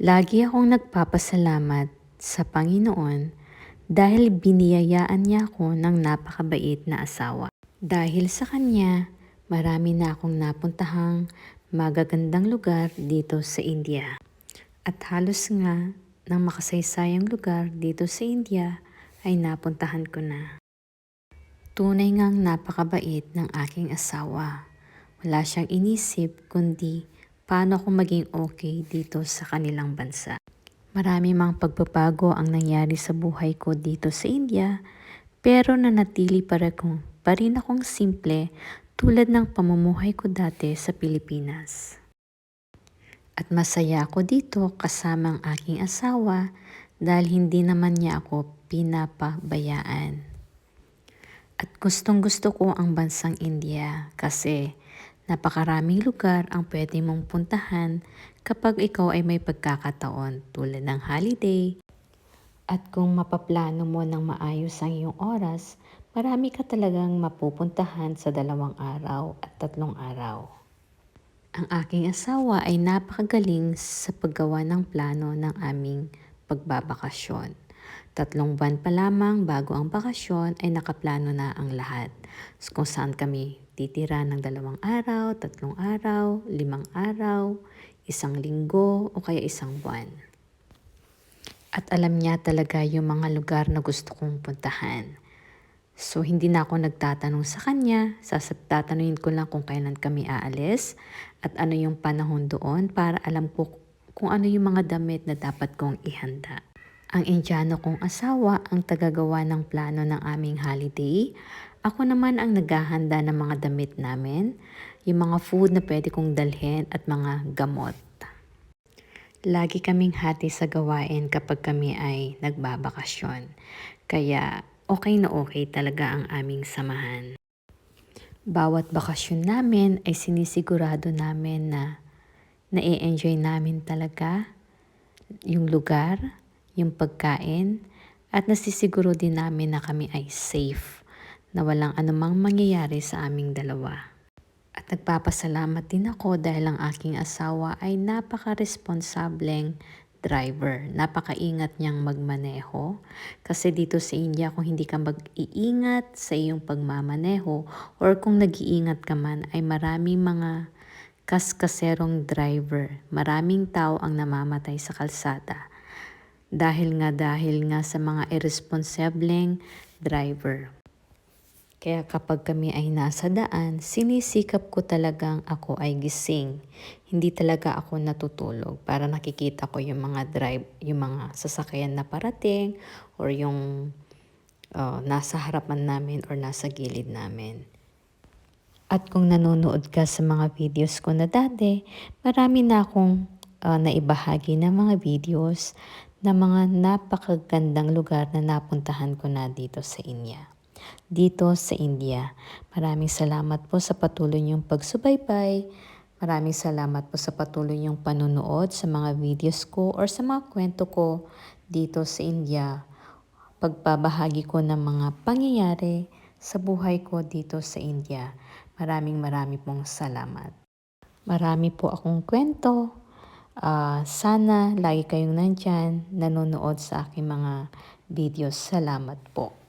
Lagi akong nagpapasalamat sa Panginoon dahil biniyayaan niya ako ng napakabait na asawa. Dahil sa kanya, marami na akong napuntahang magagandang lugar dito sa India. At halos nga ng makasaysayang lugar dito sa India ay napuntahan ko na. Tunay ngang napakabait ng aking asawa. Wala siyang inisip kundi paano ako maging okay dito sa kanilang bansa. Marami mang pagbabago ang nangyari sa buhay ko dito sa India, pero nanatili pa rin akong, pa rin akong simple tulad ng pamumuhay ko dati sa Pilipinas. At masaya ako dito kasama ang aking asawa dahil hindi naman niya ako pinapabayaan. At gustong gusto ko ang bansang India kasi napakaraming lugar ang pwede mong puntahan kapag ikaw ay may pagkakataon tulad ng holiday. At kung mapaplano mo ng maayos ang iyong oras, marami ka talagang mapupuntahan sa dalawang araw at tatlong araw. Ang aking asawa ay napakagaling sa paggawa ng plano ng aming pagbabakasyon. Tatlong buwan pa lamang bago ang bakasyon ay nakaplano na ang lahat. Kung saan kami titira ng dalawang araw, tatlong araw, limang araw, isang linggo o kaya isang buwan. At alam niya talaga yung mga lugar na gusto kong puntahan. So, hindi na ako nagtatanong sa kanya. Tatanungin ko lang kung kailan kami aalis at ano yung panahon doon para alam ko kung ano yung mga damit na dapat kong ihanda. Ang Indiano kong asawa ang tagagawa ng plano ng aming holiday. Ako naman ang naghahanda ng mga damit namin, yung mga food na pwede kong dalhin at mga gamot. Lagi kaming hati sa gawain kapag kami ay nagbabakasyon. Kaya okay na okay talaga ang aming samahan. Bawat bakasyon namin ay sinisigurado namin na na-enjoy namin talaga yung lugar, yung pagkain, at nasisiguro din namin na kami ay safe, na walang anumang mangyayari sa aming dalawa. At nagpapasalamat din ako dahil ang aking asawa ay napaka-responsableng driver. Napakaingat niyang magmaneho. Kasi dito sa India, kung hindi ka mag-iingat sa iyong pagmamaneho or kung nag-iingat ka man, ay maraming mga kaskaserong driver. Maraming tao ang namamatay sa kalsada. Dahil nga dahil nga sa mga irresponsibleng driver. Kaya kapag kami ay nasa daan, sinisikap ko talagang ako ay gising. Hindi talaga ako natutulog para nakikita ko yung mga drive, yung mga sasakyan na parating or yung uh, nasa harapan namin or nasa gilid namin. At kung nanonood ka sa mga videos ko na dati, marami na akong uh, naibahagi ng mga videos na mga napakagandang lugar na napuntahan ko na dito sa India dito sa India. Maraming salamat po sa patuloy niyong pagsubaybay. Maraming salamat po sa patuloy niyong panonood sa mga videos ko or sa mga kwento ko dito sa India. Pagpabahagi ko ng mga pangyayari sa buhay ko dito sa India. Maraming marami pong salamat. Marami po akong kwento. Uh, sana lagi kayong nandyan, nanonood sa aking mga videos. Salamat po.